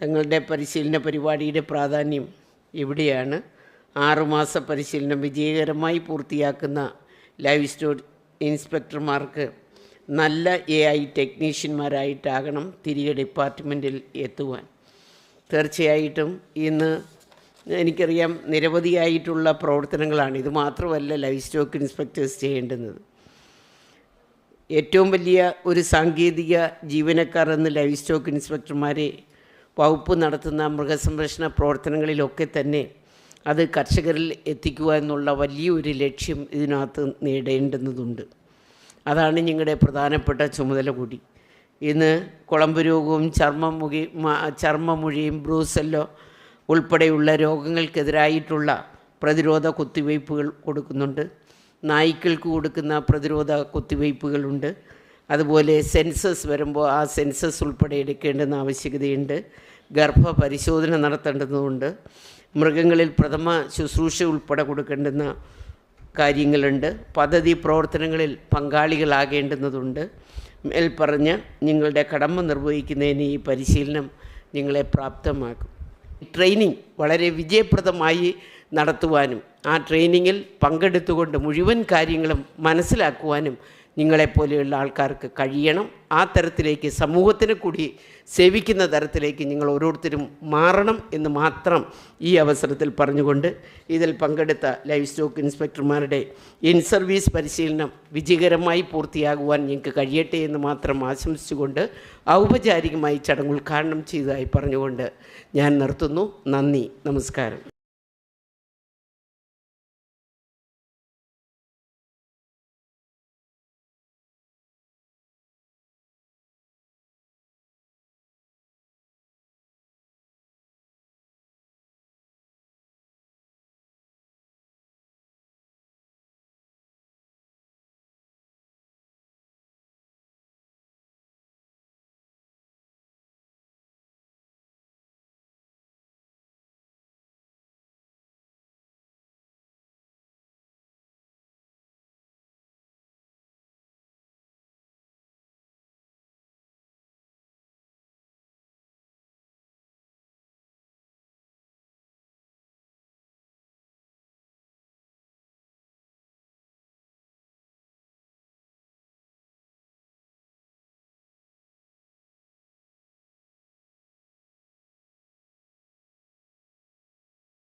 തങ്ങളുടെ പരിശീലന പരിപാടിയുടെ പ്രാധാന്യം എവിടെയാണ് ആറുമാസ പരിശീലനം വിജയകരമായി പൂർത്തിയാക്കുന്ന ലൈവ് സ്റ്റോർ ഇൻസ്പെക്ടർമാർക്ക് നല്ല എ ഐ ടെക്നീഷ്യന്മാരായിട്ടാകണം തിരികെ ഡിപ്പാർട്ട്മെന്റിൽ എത്തുവാൻ. തീർച്ചയായിട്ടും ഇന്ന് എനിക്കറിയാം നിരവധിയായിട്ടുള്ള പ്രവർത്തനങ്ങളാണ്. ഇത് മാത്രമല്ല ലൈവ് സ്റ്റോക്ക് ഇൻസ്പെക്ടേഴ്സ് ചെയ്യേണ്ടുന്നത്. ഏറ്റവും വലിയ ഒരു സാങ്കേതിക ജീവനക്കാർ എന്ന് ലൈഫ് സ്റ്റോക്ക് ഇൻസ്പെക്ടർമാരെ വകുപ്പ് നടത്തുന്ന മൃഗസംരക്ഷണ പ്രവർത്തനങ്ങളിലൊക്കെ തന്നെ അത് കർഷകരിൽ എത്തിക്കുക എന്നുള്ള വലിയൊരു ലക്ഷ്യം ഇതിനകത്ത് നേടേണ്ടുന്നതുണ്ട്. അതാണ് ഞങ്ങളുടെ പ്രധാനപ്പെട്ട ചുമതല കൂടി. ഇന്ന് കുളമ്പ് രോഗവും ചർമ്മമുഖി ചർമ്മമുഴിയും ബ്രൂസെല്ലോ ഉൾപ്പെടെയുള്ള രോഗങ്ങൾക്കെതിരായിട്ടുള്ള പ്രതിരോധ കുത്തിവയ്പ്പുകൾ കൊടുക്കുന്നുണ്ട്. നായ്ക്കൾക്ക് കൊടുക്കുന്ന പ്രതിരോധ കുത്തിവയ്പ്പുകളുണ്ട്. അതുപോലെ സെൻസസ് വരുമ്പോൾ ആ സെൻസസ് ഉൾപ്പെടെ എടുക്കേണ്ടുന്ന ആവശ്യകതയുണ്ട്. ഗർഭപരിശോധന നടത്തേണ്ടതുണ്ട്. മൃഗങ്ങളിൽ പ്രഥമ ശുശ്രൂഷ ഉൾപ്പെടെ കൊടുക്കേണ്ടുന്ന കാര്യങ്ങളുണ്ട്. പദ്ധതി പ്രവർത്തനങ്ങളിൽ പങ്കാളികളാകേണ്ടുന്നതുണ്ട്. മേൽപ്പറഞ്ഞ് നിങ്ങളുടെ കടമ നിർവഹിക്കുന്നതിന് ഈ പരിശീലനം നിങ്ങളെ പ്രാപ്തമാക്കും. ട്രെയിനിങ് വളരെ വിജയപ്രദമായി നടത്തുവാനും ആ ട്രെയിനിങ്ങിൽ പങ്കെടുത്തുകൊണ്ട് മുഴുവൻ കാര്യങ്ങളും മനസ്സിലാക്കുവാനും നിങ്ങളെപ്പോലെയുള്ള ആൾക്കാർക്ക് കഴിയണം. ആ തരത്തിലേക്ക് സമൂഹത്തിനെ കൂടി സേവിക്കുന്ന തരത്തിലേക്ക് നിങ്ങൾ ഓരോരുത്തരും മാറണം എന്ന് മാത്രം ഈ അവസരത്തിൽ പറഞ്ഞുകൊണ്ട് ഇതിൽ പങ്കെടുത്ത ലൈഫ് സ്റ്റോക്ക് ഇൻസ്പെക്ടർമാരുടെ ഇൻ സർവീസ് പരിശീലനം വിജയകരമായി പൂർത്തിയാകുവാൻ ഞങ്ങൾക്ക് കഴിയട്ടെ എന്ന് മാത്രം ആശംസിച്ചുകൊണ്ട് ഔപചാരികമായി ചടങ്ങ് ഉദ്ഘാടനം ചെയ്തതായി പറഞ്ഞുകൊണ്ട് ഞാൻ നിർത്തുന്നു. നന്ദി. നമസ്കാരം.